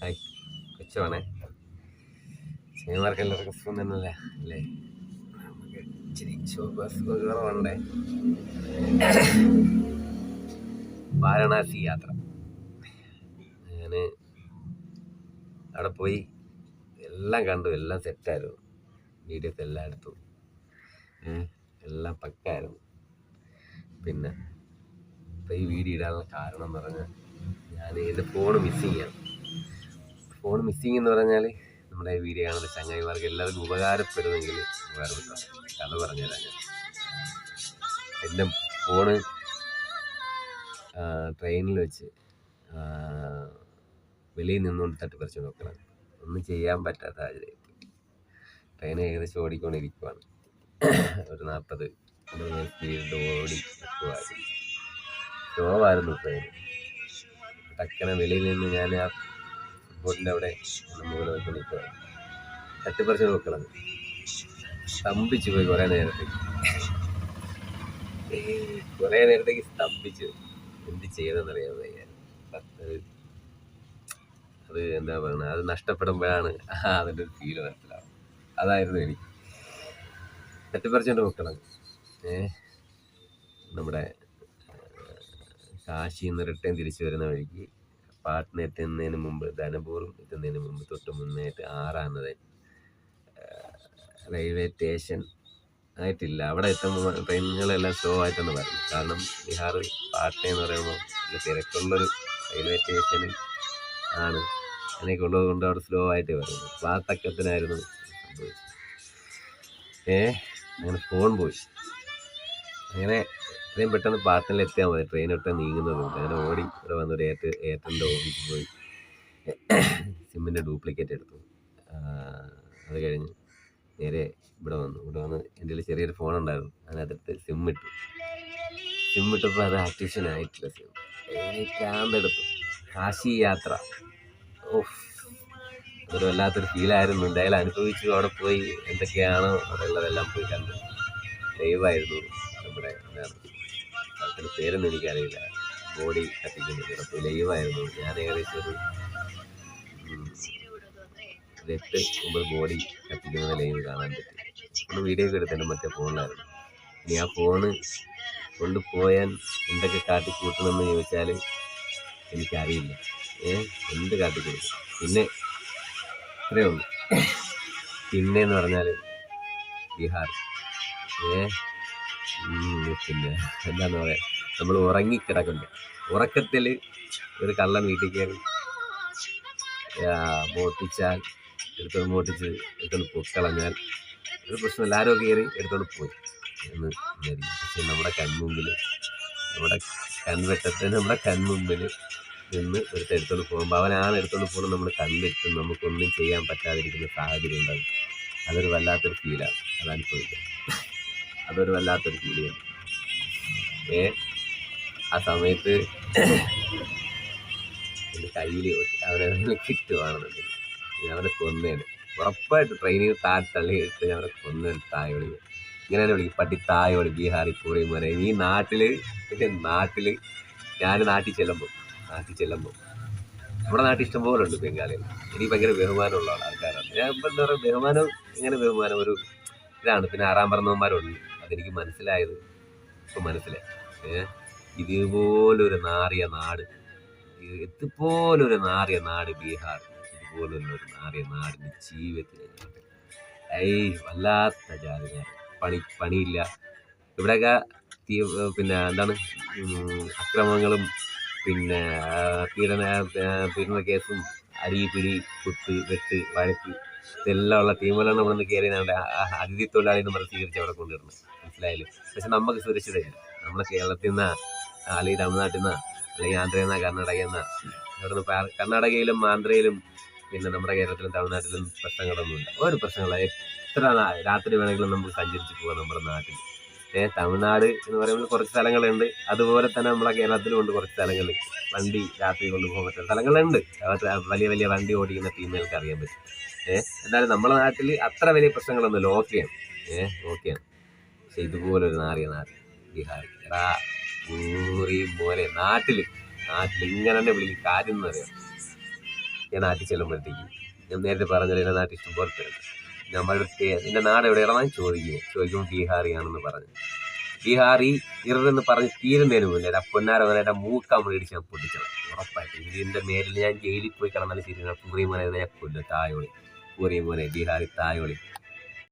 Hi കൊച്ചുവാണേ Cinemark എല്ലാവർക്കും സുഖം തന്നെയല്ലേ? അല്ലേ? നമുക്ക് ഇച്ചിരി കുറവുണ്ടേ വാരണാസി യാത്ര. ഞാൻ അവിടെ പോയി എല്ലാം കണ്ടു എല്ലാം സെറ്റായിരുന്നു. വീഡിയോസ് എല്ലാം എടുത്തു. എല്ലാം പക്കായിരുന്നു. പിന്നെ ഇപ്പം ഈ വീഡിയോ ഇടാനുള്ള കാരണം എന്ന് പറഞ്ഞാൽ ഞാൻ എന്റെ ഫോൺ മിസ്സിങ് ചെയ്യണം ഫോൺ മിസ്സിങ് എന്ന് പറഞ്ഞാൽ നമ്മുടെ വീഡിയോ കാണുന്ന ചങ്ങായിമാർക്ക് എല്ലാവർക്കും ഉപകാരപ്പെടുമെങ്കിൽ ഉപകാരപ്പെട്ടു കഥ പറഞ്ഞുതരാം ഞാൻ. എന്റെ ഫോണ് ട്രെയിനിൽ വെച്ച് വെളിയിൽ നിന്നുകൊണ്ട് തട്ടിപ്പറിച്ച് നോക്കണം ഒന്നും ചെയ്യാൻ പറ്റാത്ത സാഹചര്യം ട്രെയിൻ ഏകദേശം ഓടിക്കൊണ്ടിരിക്കുവാണ്. ഒരു നാൽപ്പത് സ്പീഡിൽ ഓടി നിൽക്കുമായിരുന്നു സ്ലോവായിരുന്നു ട്രെയിൻ ടക്കനെ വെളിയിൽ നിന്ന് ഞാൻ ആ ഫുട്ബോളിന്റെ അവിടെ മുകളിൽ നോക്കി നിൽക്കുക. തട്ടിപ്പറിച്ച് നോക്കണം സ്തംഭിച്ചു പോയി കുറേ നേരത്തേക്ക്. കുറേ നേരത്തേക്ക് സ്തംഭിച്ചു എന്ത് ചെയ്യണമെന്ന് വയ്യ അത് എന്താ പറയുന്നത് അത് നഷ്ടപ്പെടുമ്പോഴാണ് അതിന്റെ ഒരു ഫീൽ മനസ്സിലാവും അതായിരുന്നു എനിക്ക്. തട്ടിപ്പറിച്ചുകൊണ്ട് നോക്കണം ഏ? നമ്മുടെ കാശിയിൽ നിന്ന് റിട്ടേൺ തിരിച്ചു വരുന്ന വഴിക്ക് പാട്ന എത്തുന്നതിന് മുമ്പ് ധനപൂറും എത്തുന്നതിന് മുമ്പ് തൊട്ട് മുന്നേറ്റ് ആറാമത് റെയിൽവേ സ്റ്റേഷൻ ആയിട്ടില്ല. അവിടെ എത്തുമ്പോൾ ട്രെയിനുകളെല്ലാം സ്ലോ ആയിട്ടാണ് വരുന്നത് കാരണം ബീഹാർ പാട്ന എന്ന് പറയുമ്പോൾ തിരക്കുള്ളൊരു റെയിൽവേ സ്റ്റേഷൻ ആണ്. അങ്ങനെയൊക്കെ ഉള്ളത് കൊണ്ട് അവിടെ സ്ലോ ആയിട്ട് വരുന്നത് ക്ലാത്തക്കത്തിനായിരുന്നു സംഭവിച്ചത്. ഏ അങ്ങനെ ഫോൺ പോയി. അങ്ങനെ എത്രയും പെട്ടെന്ന് പാർട്ടനിൽ എത്തിയാൽ മതി. ട്രെയിൻ ഒട്ടും നീങ്ങുന്നതുകൊണ്ട് അങ്ങനെ ഓടി ഇവിടെ ഒരു ഏറ്റ് ഏറ്റന്റെ ഓഫീസിൽ പോയി. സിമ്മിന്റെ ഡ്യൂപ്ലിക്കേറ്റ് എടുത്തു. അത് കഴിഞ്ഞ് നേരെ ഇവിടെ വന്നു. ഇവിടെ വന്ന് എന്റെ കയ്യിൽ ചെറിയൊരു ഫോൺ ഉണ്ടായിരുന്നു. അതിനകത്ത് സിം ഇട്ടു. സിം ഇട്ടപ്പോൾ അത് ആക്ടിവേഷൻ ആയിട്ടില്ല സിം ക്യാമ്പെടുത്തു കാശി യാത്ര. ഓഫ് അതൊരു വല്ലാത്തൊരു ഫീലായിരുന്നു എന്തായാലും അനുഭവിച്ചു അവിടെ പോയി. എന്തൊക്കെയാണോ അവിടെയുള്ളതെല്ലാം പോയി കണ്ടു. ദൈവമായിരുന്നു നമ്മുടെ സ്ഥലത്തിന്റെ പേരൊന്നും എനിക്കറിയില്ല. ബോഡി കത്തിക്കുന്നത്. അപ്പോൾ ലൈവായിരുന്നു ഞാൻ ഏകദേശം ഒരു എട്ട് ഒമ്പത് ബോഡി കത്തിക്കുന്നത് ലൈവ് കാണാൻ പറ്റി. ഒന്ന് വീഡിയോ ഒക്കെ എടുത്തതിന്റെ മറ്റേ ഫോണിലായിരുന്നു. ഇനി ആ ഫോണ് കൊണ്ടുപോയാൻ എന്തൊക്കെ കാട്ടിക്കൂട്ടണമെന്ന് ചോദിച്ചാൽ എനിക്കറിയില്ല. ഏ? എന്ത് കാട്ടിക്കൂട്ടും? പിന്നെ ഇത്രയേ ഉള്ളൂ. പിന്നെ എന്ന് പറഞ്ഞാൽ ബീഹാർ. ഏ? പിന്നെ എന്താന്ന് പറയാ നമ്മൾ ഉറങ്ങിക്കിടക്കുന്നു ഉറക്കത്തിൽ ഒരു കള്ളൻ വീട്ടിൽ കയറി മോട്ടിച്ചാൽ എടുത്തോണ്ട് മോട്ടിച്ച് എടുത്തോണ്ട് പൊക്കളഞ്ഞാൽ ഒരു പ്രശ്നമില്ല. ആരോ കയറി എടുത്തോണ്ട് പോയി എന്ന് വിചാരിക്കും. പക്ഷെ നമ്മുടെ കൺമുമ്പിൽ നമ്മുടെ കൺവെട്ടത്തിന് നമ്മുടെ കൺമുമ്പിൽ നിന്ന് ഒരുത്ത എടുത്തോണ്ട് പോകുമ്പോൾ അവനാണ് എടുത്തോണ്ട് പോകുന്നത് നമ്മൾ കണ്ടിട്ട് നമുക്കൊന്നും ചെയ്യാൻ പറ്റാതിരിക്കുന്ന സാഹചര്യം ഉണ്ടാകും. അതൊരു വല്ലാത്തൊരു ഫീലാണ് അത് അനുഭവിക്കാം അതൊരു വല്ലാത്തൊരു ഫീലിയാണ് ഏ ആ സമയത്ത് എന്റെ കയ്യിൽ അവനെ കിട്ടുവാണെന്നുണ്ടെങ്കിൽ ഞാൻ അവനെ കൊന്നേനെ. ഉറപ്പായിട്ട് ട്രെയിനിൽ താഴെ തള്ളിയിട്ട് ഞാൻ അവനെ കൊന്നേനെ താഴെ വിളി ഇങ്ങനെ തന്നെ വിളിക്കും പട്ടി താഴെ വിളി ബീഹാറിൽ പൂറി മോനെ. ഈ നാട്ടിൽ എന്റെ നാട്ടിൽ ഞാൻ നാട്ടിൽ ചെല്ലുമ്പോൾ നാട്ടിൽ ചെല്ലുമ്പോൾ നമ്മുടെ നാട്ടിൽ ഇഷ്ടംപോലെ ഉണ്ട് ബംഗാളികൾ. എനിക്ക് ഭയങ്കര ബഹുമാനമുള്ള ആൾക്കാരാണ്. ഞാൻ ഇപ്പം എന്താ പറയുക ബഹുമാനം എങ്ങനെ ബഹുമാനം? ഒരു ഇതാണ്. പിന്നെ ആറാം പറഞ്ഞവന്മാരുണ്ട് അതെനിക്ക് മനസ്സിലായത് ഇപ്പം മനസ്സിലായി. ഏ? ഇതുപോലൊരു നാറിയ നാട്. ഇതുപോലൊരു നാറിയ നാട് ബീഹാർ. ഇതുപോലുള്ള ഒരു നാറിയ നാടിന്റെ ജീവിതത്തിൽ ഐ വല്ലാത്ത ജാതി പണി പണിയില്ല. ഇവിടെയൊക്കെ തീ പിന്നെ എന്താണ്? അക്രമങ്ങളും പിന്നെ പീഡന പീഡന കേസും അരി പിടി കുത്ത് വെട്ട് വഴക്ക് ഇതെല്ലാം ഉള്ള ടീമുകളാണ് ഇവിടെ കയറി നമ്മുടെ അതിഥി തൊഴിലാളി എന്ന് സ്വീകരിച്ച് അവിടെ കൊണ്ടുവരുന്നത്. മനസ്സിലായാലും പക്ഷെ നമുക്ക് സുരക്ഷിതയില്ല നമ്മുടെ കേരളത്തിൽ നിന്ന് അല്ലെങ്കിൽ തമിഴ്നാട്ടിൽ നിന്ന് അല്ലെങ്കിൽ ആന്ധ്രയിൽ നിന്ന് കർണാടകയിൽ നിന്ന് ഇവിടുന്ന് കർണാടകയിലും ആന്ധ്രയിലും പിന്നെ നമ്മുടെ കേരളത്തിലും തമിഴ്നാട്ടിലും പ്രശ്നങ്ങളൊന്നുമില്ല. ഒരു പ്രശ്നങ്ങളായി എത്ര രാത്രി വേണമെങ്കിലും നമുക്ക് സഞ്ചരിച്ച് പോകാം നമ്മുടെ നാട്ടിൽ. തമിഴ്നാട് എന്ന് പറയുമ്പോൾ കുറച്ച് സ്ഥലങ്ങളുണ്ട്. അതുപോലെ തന്നെ നമ്മളെ കേരളത്തിലും ഉണ്ട് കുറച്ച് സ്ഥലങ്ങൾ. വണ്ടി രാത്രി കൊണ്ടുപോകാൻ പറ്റുന്ന സ്ഥലങ്ങളുണ്ട്. വലിയ വലിയ വണ്ടി ഓടിക്കുന്ന ടീമുകൾക്ക് അറിയാൻ പറ്റും. ഏഹ് എന്നാലും നമ്മുടെ നാട്ടിൽ അത്ര വലിയ പ്രശ്നങ്ങളൊന്നുമില്ല ഓക്കെയാണ് ഏഹ് ഓക്കെയാണ് പക്ഷെ ഇതുപോലൊരു നാറിയ നാട് ബീഹാർ. എടാ ഊറി പോലെ നാട്ടിൽ നാട്ടിൽ ഇങ്ങനെ തന്നെ വിളിക്കും. കാര്യം എന്ന് പറയാം. ഞാൻ നാട്ടിൽ ചെല്ലുമ്പോഴത്തേക്ക് ഞാൻ നേരത്തെ പറഞ്ഞല്ലോ എന്റെ നാട്ടിൽ ഇഷ്ടം പോലെ നമ്മൾ നമ്മുടെ നിന്റെ നാട് എവിടെയാണെന്ന്? ചോദിക്കുക ചോദിക്കുമ്പോൾ ബീഹാറിയാണെന്ന് പറഞ്ഞു. ബീഹാറി ഇറന്ന് പറഞ്ഞ് തീരുന്നതിന് മുന്നേ എന്റെ പൊന്നാര എന്റെ മൂക്ക മേടിച്ച് ഞാൻ പൊട്ടിച്ചത്. ഉറപ്പായിട്ട്. ഇതിന്റെ മേലിൽ ഞാൻ ജയിലിൽ പോയി കിടന്നാലും ശരി പൂറി മോനെ കൊല്ലും. തായോളി. പൂറി മോനെ ബീഹാറി തായോളി.